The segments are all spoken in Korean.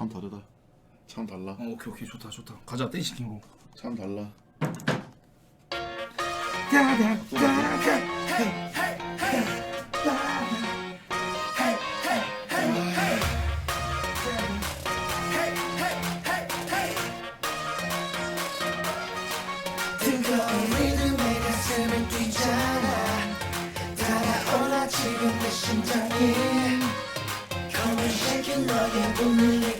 참 다르다. 참 달라. 어, 오케이 오케이 좋다 좋다 가자 댄스 킹으로 참 달라. 뜨거운 리듬에 가슴이 뛰잖아 다가오나 지금 내 심장이 Come and shake it 너의 분위기 깨워 이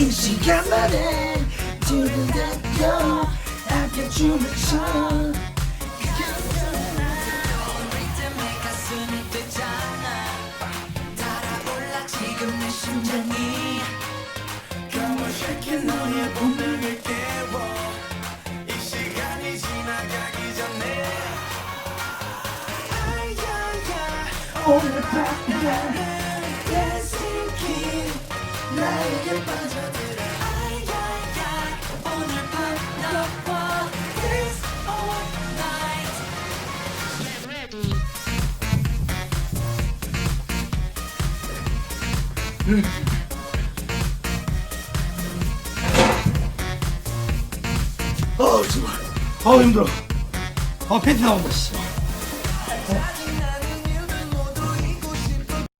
이 시간만에 지금 내 심장이 Come on shake it 너의 본능을 깨워 이 시간이 지나가기 전에. 아야야 오늘 밤 나에게 빠져들어. 아 정말. 아 힘들어. 아 팬티 나온다 씨. 짜증나는